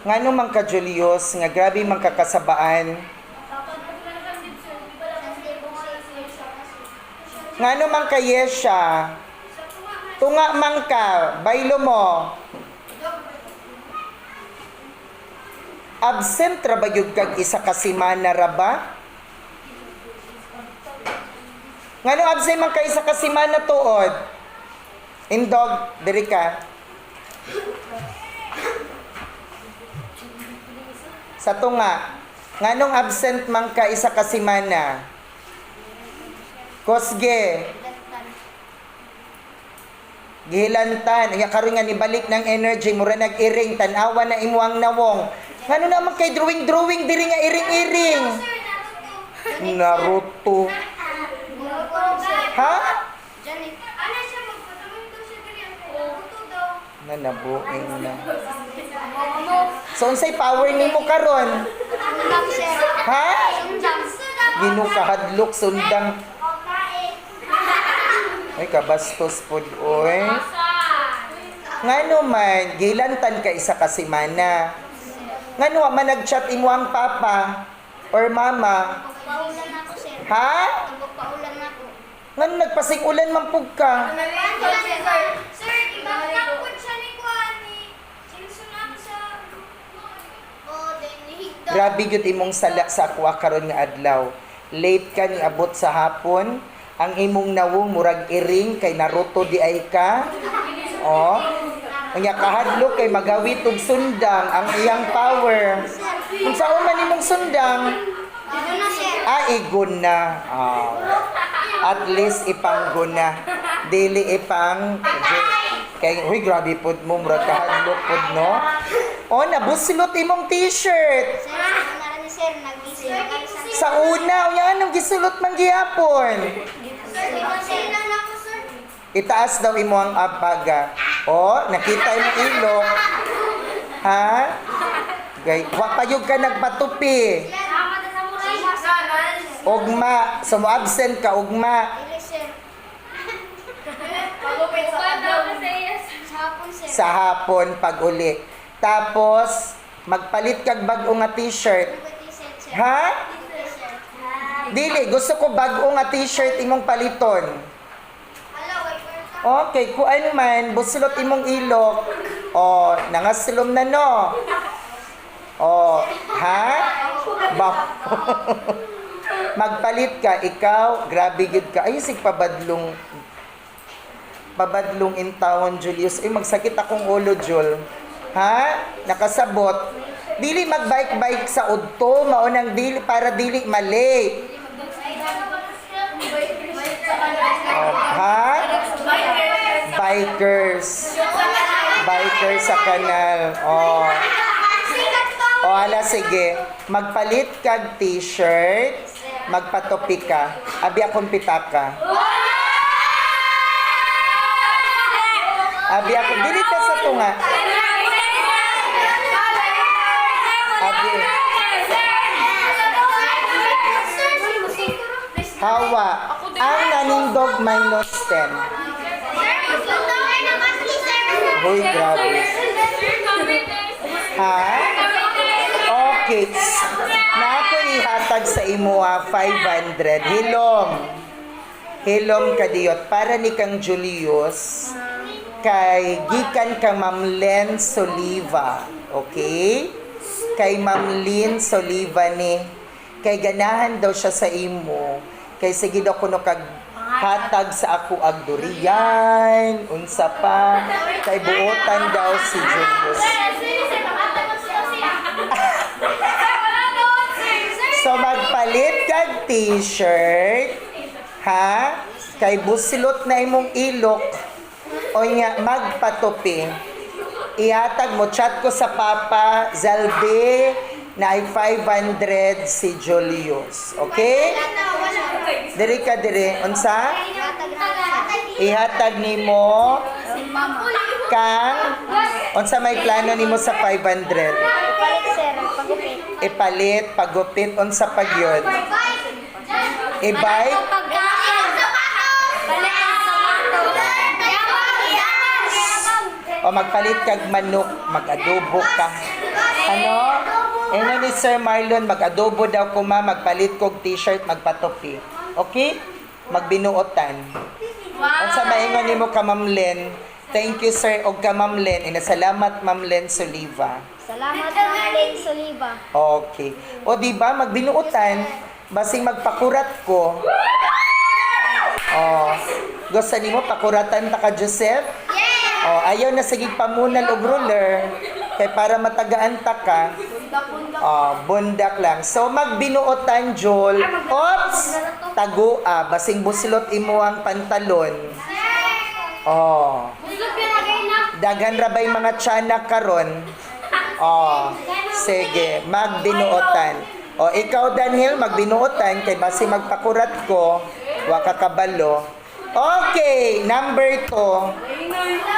Ngano man ka Julius nga grabe man ka kasabaan. Ngano man ka Yesha. Tunga man ka, baylo mo. Absent ra kag isa ka semana ra ba? Ngano absent man ka isa ka semana tuod? Indog, diri ka. Sa tunga, nganong absent man ka isa ka semana? Kosge, gihilantan, iya karon nga nibalik ng energy, mura nag-iring, tanawa na imuang nawong. Ngano naman kay drawing-drawing, diri nga iring-iring. Naruto. Ha? Na nabuing na. So, unsay power nimo karon? Ha? Ginukahadlok sundang ay kabastos pod oy. Ngano man gilantan ka isa ka semana. Ngano man nagchat imong papa or mama? Ha? Ngano nagpasikulan man pug ka? Grabe gyud imong sala sa akwa karon nga adlaw. Late ka ni abot sa hapon. Ang imong nawong murag iring kay Naruto di ay ka. Oh. Unya kahadlok kay magawit og sundang ang iyang power. Kung saan man imong sundang, ah igon na. Ah. At least ipanggon na. Dili ipang kay huy grabe pod mo murag kahadlok pod no. Oh, nabuslot imong t-shirt. Sa una, unya anong gisulot man gihapon? Itaas daw imo ang abaga. O, nakita yung ilok. Ha? Gay, wa payog ka nagpatupi. Ugma, so mo absent ka, ugma. Sa hapon pag uli. Tapos, magpalit kag bag-o nga t-shirt. Ha? Dili, gusto ko bag-o nga t-shirt imong paliton. Okay, kuan man, buslot imong ilok. O, nangasilom na no. O, ha? Ba? Magpalit ka, ikaw, grabe gid ka. Ay, sig pabadlong pabadlong in town, Julius. Ay, magsakit akong ulo, Jul. Ha? Nakasabot. Dili magbike-bike sa udto, maunang dili para dili mali. Oh, ha? Bikers. Bikers sa kanal. Oh. O ala sige, magpalit kag t-shirt, magpatopi ka, abi akong pitaka. Abi ako, dili ka sa tunga. Abi, hawa, ang nanindog minus 10. Hoy, grabe. Ha? Okay. Na ako ihatag sa imo ah, 500. Hilom. Hilom kadiyot. Para ni kang Julius, kay gikan ka Ma'am Len Soliva. Okay? Kay Ma'am Lynn Soliva ni. Kay ganahan daw siya sa imo. Kay sige daw kuno kag hatag sa ako ag durian, unsa pa, kay buotan daw si Julius. So magpalit kag t-shirt, ha? Kay busilot na imong ilok, o nga magpatupi. Ihatag mo, chat ko sa Papa Zalbe na ay 500 si Julius. Okay? Diri ka diri. Unsa? Ihatag nimo kang unsa may plano nimo sa 500? Ipalit, pagupit, unsa pag yun? I-bike? O magpalit kag manok, mag-adobo ka. Ano? Ano ni Sir Marlon, mag-adobo daw ko ma, magpalit kog t-shirt, magpatopi. Okay? Magbinuotan. At sa maingon ni mo ka Ma'am Len, thank you sir og ka Ma'am Len, ina salamat Ma'am Len Soliva. Salamat Marlene Soliva. Okay. O di ba magbinuotan, basing magpakurat ko. Oh, gusto nimo pakuratan ta ka Joseph? Oh, ayaw na sige pamunal og ruler kay para matagaan ta ka. Oh, bundak lang. So magbinuotan Joel. Oops! Tagua, basing buslot imo ang pantalon. Oh. Daghan ra bay mga tiyanak karon. Oh, sige, magbinuotan. O ikaw Daniel, magbinuotan kay basi magpakurat ko, wa ka kabalo. Okay, number 2.